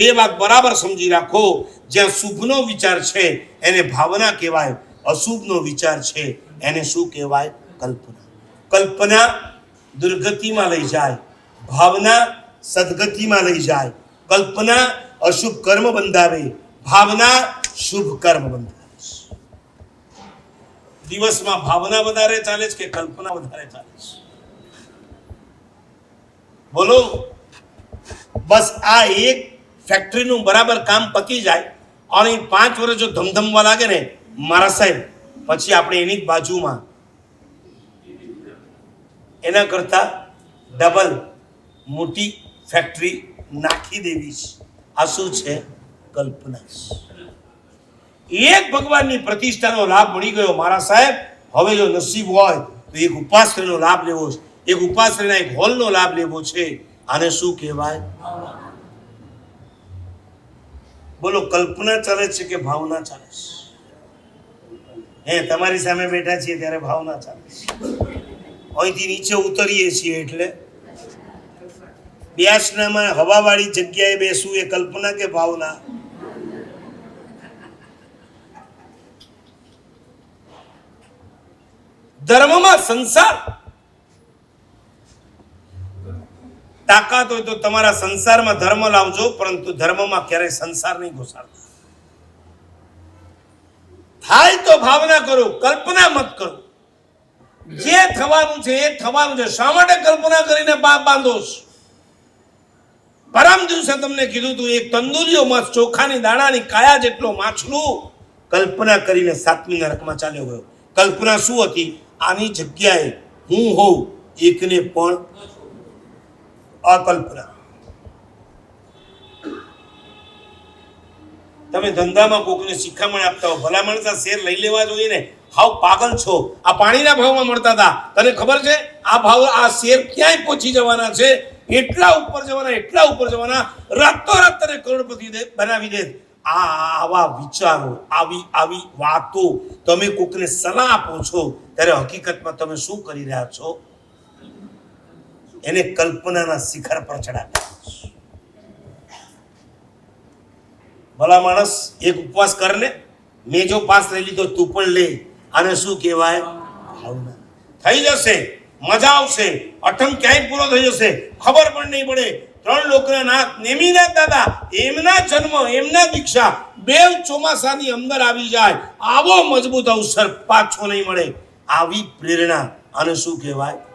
બે વાત બરાબર સમજી રાખો. જ્યાં શુભનો વિચાર છે, એને ભાવના કહેવાય, અશુભનો વિચાર છે, એને શું કહેવાય? કલ્પના. કલ્પના દુર્ગતિમાં લઈ જાય, ભાવના સદગતિમાં લઈ જાય. કલ્પના અશુભ કર્મ બંધાવે, ભાવના શુભ કર્મ બંધાવે. દિવસમાં ભાવના વધારે ચાલે છે કે કલ્પના વધારે ચાલે છે? બોલો. બસ આ એક ફેક્ટરીનું બરાબર કામ પકી જાય, અને પાંચ વર્ષ જો ધમધમવા લાગે ને, મારા સાહેબ, પછી આપણે એની જ બાજુમાં. એના કરતા ડબલ મોટી ફેક્ટરી નાખી દેવી છે. આ શું છે? કલ્પના એક ભગવાનની પ્રતિષ્ઠાનો લાભ મળી ગયો મારા સાહેબ. હવે જો નસીબ હોય તો એક ઉપાશ્રયનો લાભ લેવો છે. એક ઉપાશ્રયના એક હોલનો લાભ લેવો છે. આને શું કહેવાય? બોલો, કલ્પના ચાલે છે કે ભાવના ચાલે છે? હે, તમારી સામે બેઠા છીએ ત્યારે ભાવના ચાલે છે. અહીંથી નીચે ઉતરીએ છીએ એટલે બ્યાસનામાં હવાવાળી જગ્યાએ બેસવું એ કલ્પના કે ભાવના? ધર્મમાં સંસાર તાકાત હોય તો તમારા સંસારમાં ધર્મ લાવજો, પરંતુ ધર્મમાં ક્યારેય સંસાર નહીં ઘુસાડતા. થાય તો ભાવના કરો, કલ્પના મત કરો. જે થવાનું છે એ થવાનું છે. શા માટે કલ્પના કરીને પાપ બાંધો પરમ દિવસે તમને કીધું તું, એક તંદુરીઓ માસ ચોખાની દાણાની કાયા જેટલો માછલું. કલ્પના કરીને સાતમી નરકમાં ચાલ્યો ગયો. કલ્પના શું હતી? આની જગ્યાએ હું હોઉં, એકને પણ અકલ્પના તમે ધંધામાં કોકને શિખામણ આપતા હો ભલામણ શેર લઈ લેવા જોઈએ ને. હાવ પાગલ છો. આ પાણીના ભાવમાં મળતા હતા. તને ખબર છે? આ ભાવ, આ શેર ક્યાંય પહોંચી જવાના છે? એટલા ઉપર જવાના, એટલા ઉપર જવાના. રાતોરાત તને કરોડપતિ બનાવી દે. આ આવા વિચારો, આવી આવી વાતો તમે કોકને સલાહ આપો છો, ત્યારે હકીકતમાં તમે શું કરી રહ્યા છો? એને કલ્પનાના શિખર પર ચડાવ્યા. ભલા માણસ એક ઉપવાસ કર ને મેં જો પાસ લઈ લીધો, તું પણ લે. આને શું કહેવાય? થઈ જશે, મજા આવશે, અઠમ ક્યાંય પૂરો થઈ જશે, ખબર પણ નહીં પડે. ત્રણ લોકોના નાથ નેમીનાથ દાદા, એમના જન્મ, એમના દીક્ષા, બે ચોમાસાની અંદર આવી જાય. આવો મજબૂત અવસર પાછો નહીં મળે. આવી પ્રેરણા આને શું કહેવાય?